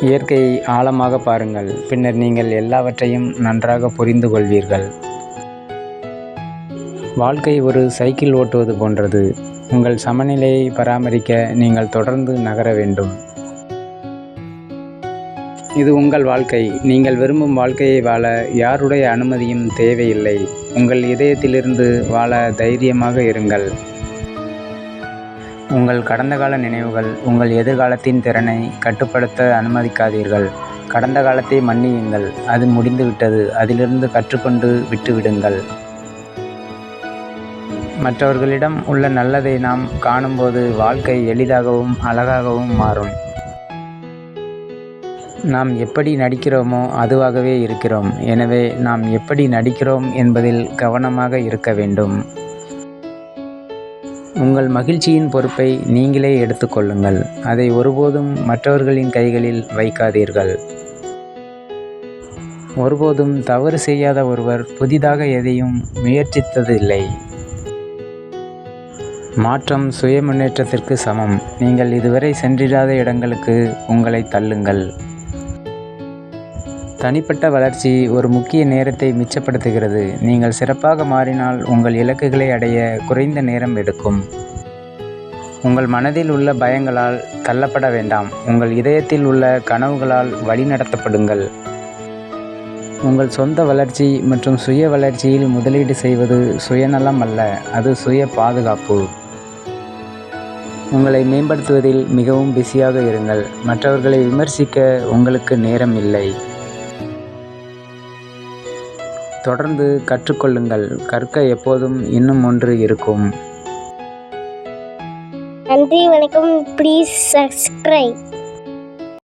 இயற்கையை ஆழமாக பாருங்கள். பின்னர் நீங்கள் எல்லாவற்றையும் நன்றாக புரிந்து கொள்வீர்கள். வாழ்க்கை ஒரு சைக்கிள் ஓட்டுவது போன்றது. உங்கள் சமநிலையை பராமரிக்க நீங்கள் தொடர்ந்து நகர வேண்டும். இது உங்கள் வாழ்க்கை. நீங்கள் விரும்பும் வாழ்க்கையை வாழ யாருடைய அனுமதியும் தேவையில்லை. உங்கள் இதயத்திலிருந்து வாழ தைரியமாக இருங்கள். உங்கள் கடந்த கால நினைவுகள் உங்கள் எதிர்காலத்தின் திறனை கட்டுப்படுத்த அனுமதிக்காதீர்கள். கடந்த காலத்தை மன்னியுங்கள். அது முடிந்துவிட்டது. அதிலிருந்து கற்றுக்கொண்டு விட்டுவிடுங்கள். மற்றவர்களிடம் உள்ள நல்லதை நாம் காணும்போது வாழ்க்கை எளிதாகவும் அழகாகவும் மாறும். நாம் எப்படி நடிக்கிறோமோ அதுவாகவே இருக்கிறோம். எனவே நாம் எப்படி நடிக்கிறோம் என்பதில் கவனமாக இருக்க வேண்டும். உங்கள் மகிழ்ச்சியின் பொறுப்பை நீங்களே எடுத்துக்கொள்ளுங்கள் அதை ஒருபோதும் மற்றவர்களின் கைகளில் வைக்காதீர்கள். ஒருபோதும் தவறு செய்யாத ஒருவர் புதிதாக எதையும் முயற்சித்ததில்லை. மாற்றம் சுய முன்னேற்றத்திற்கு சமம். நீங்கள் இதுவரை சென்றிடாத இடங்களுக்கு உங்களை தள்ளுங்கள். தனிப்பட்ட வளர்ச்சி ஒரு முக்கிய நேரத்தை மிச்சப்படுத்துகிறது. நீங்கள் சிறப்பாக மாறினால் உங்கள் இலக்குகளை அடைய குறைந்த நேரம் எடுக்கும். உங்கள் மனதில் உள்ள பயங்களால் தள்ளப்பட வேண்டாம். உங்கள் இதயத்தில் உள்ள கனவுகளால் வழிநடத்தப்படுங்கள். உங்கள் சொந்த வளர்ச்சி மற்றும் சுய வளர்ச்சியில் முதலீடு செய்வது சுயநலம் அல்ல அது சுய பாதுகாப்பு. உங்களை மேம்படுத்துவதில் மிகவும் பிஸியாக இருங்கள். மற்றவர்களை விமர்சிக்க உங்களுக்கு நேரம் இல்லை. தொடர்ந்து கற்றுக்கொள்ளுங்கள். கற்க எப்போதும் இன்னும் ஒன்று இருக்கும். நன்றி வணக்கம். Please subscribe